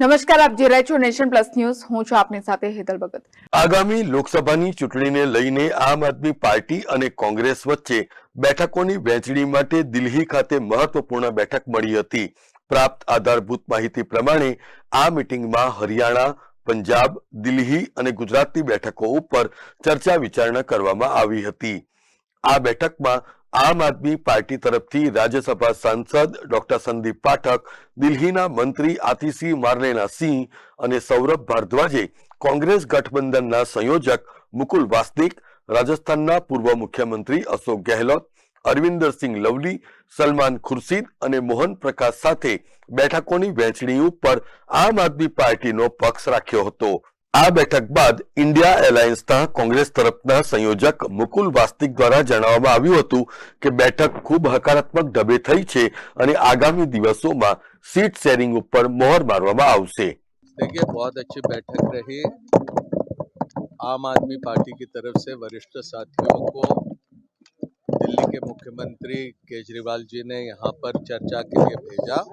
નમસ્કાર આપ જોઈ રહ્યા છો નેશન પ્લસ ન્યૂઝ હું છું આપની સાથે હેતલ ભગત આગામી લોકસભાની ચૂંટણીને લઈને આમ આદમી પાર્ટી અને કોંગ્રેસ વચ્ચે બેઠકોની વહેંચણી માટે દિલ્હી ખાતે મહત્વપૂર્ણ બેઠક મળી હતી પ્રાપ્ત આધારભૂત માહિતી પ્રમાણે આ મીટિંગમાં હરિયાણા પંજાબ દિલ્હી અને ગુજરાતની બેઠકો ઉપર ચર્ચા વિચારણા કરવામાં આવી હતી આ બેઠકમાં આમ આદમી પાર્ટી તરફથી રાજ્યસભા સાંસદ ડોક્ટર સંદીપ પાઠક દિલ્હીના મંત્રી આતિસિંહ મારલેના સિંહ અને સૌરભ ભારદ્વાજે કોંગ્રેસ ગઠબંધનના સંયોજક મુકુલ વાસ્તિક રાજસ્થાનના પૂર્વ મુખ્યમંત્રી અશોક ગેહલોત અરવિંદરસિંહ લવલી સલમાન ખુરશીદ અને મોહન પ્રકાશ સાથે બેઠકોની વહેંચણી ઉપર આમ આદમી પાર્ટીનો પક્ષ રાખ્યો હતો આ બેઠક બાદ ઇન્ડિયા એલાયન્સતા કોંગ્રેસ તરફના સંયોજક મુકુલ વાસ્ટીક દ્વારા જણાવવામાં આવ્યું હતું કે બેઠક ખૂબ હકારાત્મક ડબે થઈ છે અને આગામી દિવસોમાં સીટ શેરિંગ ઉપર મોરબારવામાં આવશે એટલે કે બહુત અચ્છે બેઠક રહે આમ આદમી પાર્ટીની તરફથી વરિષ્ઠ સાથીઓ કો દિલ્હી કે મુખ્યમંત્રી કેજરીવાલજીને યહા પર ચર્ચા કે લિયે ભેજા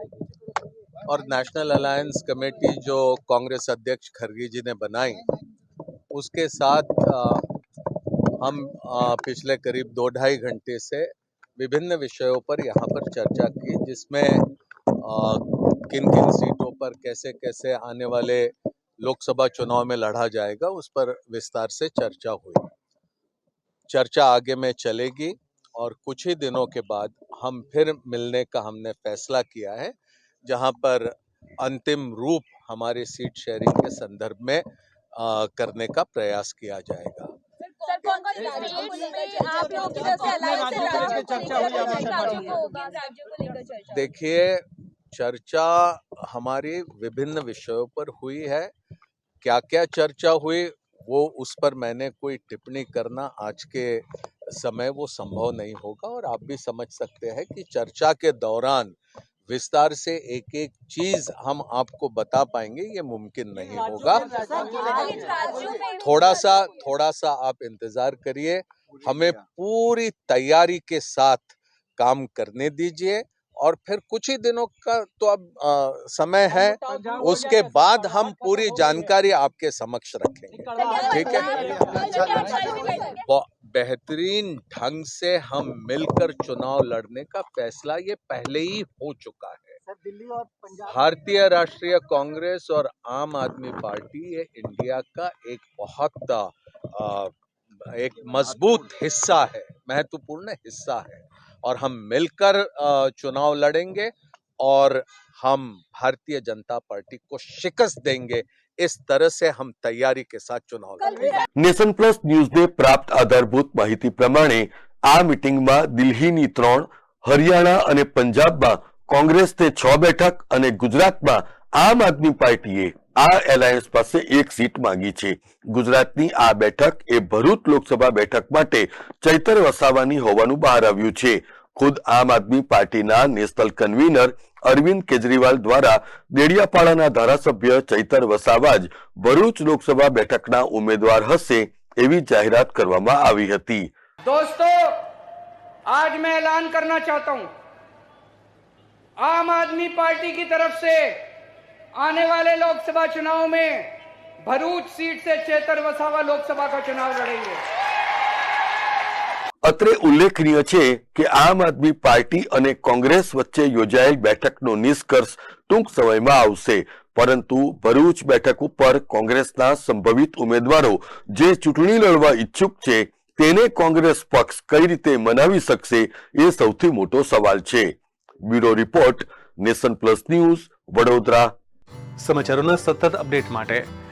और नेशनल अलायंस कमेटी जो कांग्रेस अध्यक्ष खरगे जी ने बनाई उसके साथ हम पिछले करीब दो ढाई घंटे से विभिन्न विषयों पर यहाँ पर चर्चा की जिसमें किन किन सीटों पर कैसे कैसे आने वाले लोकसभा चुनाव में लड़ा जाएगा उस पर विस्तार से चर्चा हुई चर्चा आगे में चलेगी और कुछ ही दिनों के बाद हम फिर मिलने का हमने फैसला किया है जहां पर अंतिम रूप हमारे सीट शेयरिंग के संदर्भ में आ, करने का प्रयास किया जाएगा देखिए चर्चा हमारी विभिन्न विषयों पर हुई है क्या क्या चर्चा हुई वो उस पर मैंने कोई टिप्पणी करना आज के समय वो संभव नहीं होगा और आप भी समझ सकते हैं कि चर्चा के दौरान विस्तार से एक एक चीज हम आपको बता पाएंगे ये मुमकिन नहीं होगा थोड़ा सा थोड़ा सा आप इंतजार करिए हमें पूरी तैयारी के साथ काम करने दीजिए और फिर कुछ ही दिनों का तो अब आ, समय है उसके बाद हम पूरी जानकारी आपके समक्ष रखेंगे ठीक है बेहतरीन ढंग से हम मिलकर चुनाव लड़ने का फैसला ये पहले ही हो चुका है भारतीय राष्ट्रीय कांग्रेस और आम आदमी पार्टी ये इंडिया का एक बहुत आ, एक मजबूत हिस्सा है महत्वपूर्ण हिस्सा है और हम मिलकर चुनाव लड़ेंगे और हम भारतीय जनता पार्टी को शिकस्त देंगे इस तरह से हम तैयारी के साथ चुनाव નેશન પ્લસ ન્યૂઝને પ્રાપ્ત આધારભૂત માહિતી પ્રમાણે આ મિટિંગમાં દિલ્હીની ત્રણ હરિયાણા અને પંજાબમાં કોંગ્રેસને છ બેઠક અને ગુજરાતમાં આમ આદમી પાર્ટીએ આ એલાયન્સ પાસે એક સીટ માંગી છે ગુજરાતની આ બેઠક એ ભરૂચ લોકસભા બેઠક માટે ચૈતર વસાવાની હોવાનું બહાર આવ્યું છે ખુદ આમ આદમી પાર્ટીના નેશનલ કન્વીનર અરવિંદ કેજરીવાલ દ્વારા દેડિયાપાડાના ધારાસભ્ય ચૈતર વસાવા જ ભરૂચ લોકસભા બેઠકના ઉમેદવાર હશે એવી જાહેરાત કરવામાં આવી હતી દોસ્તો आज मैं ऐलान करना चाहता हूं आम आदमी पार्टी की तरफ से आने वाले लोकसभा चुनाव में भरूच सीट से चेतर वसावा लोकसभा का चुनाव लड़ेंगे અત્રે ઉલ્લેખનીય છે કે આમ આદમી પાર્ટી અને કોંગ્રેસ વચ્ચે યોજાયેલ બેઠકનો નિષ્કર્ષ ટૂંક સમયમાં આવશે પરંતુ ભરૂચ બેઠક ઉપર કોંગ્રેસના સંભવિત ઉમેદવારો જે ચૂંટણી લડવા ઈચ્છુક છે તેને કોંગ્રેસ પક્ષ કઈ રીતે મનાવી શકશે એ સૌથી મોટો સવાલ છે bureau report Nation Plus News Vadodara સમાચારોના સતત અપડેટ માટે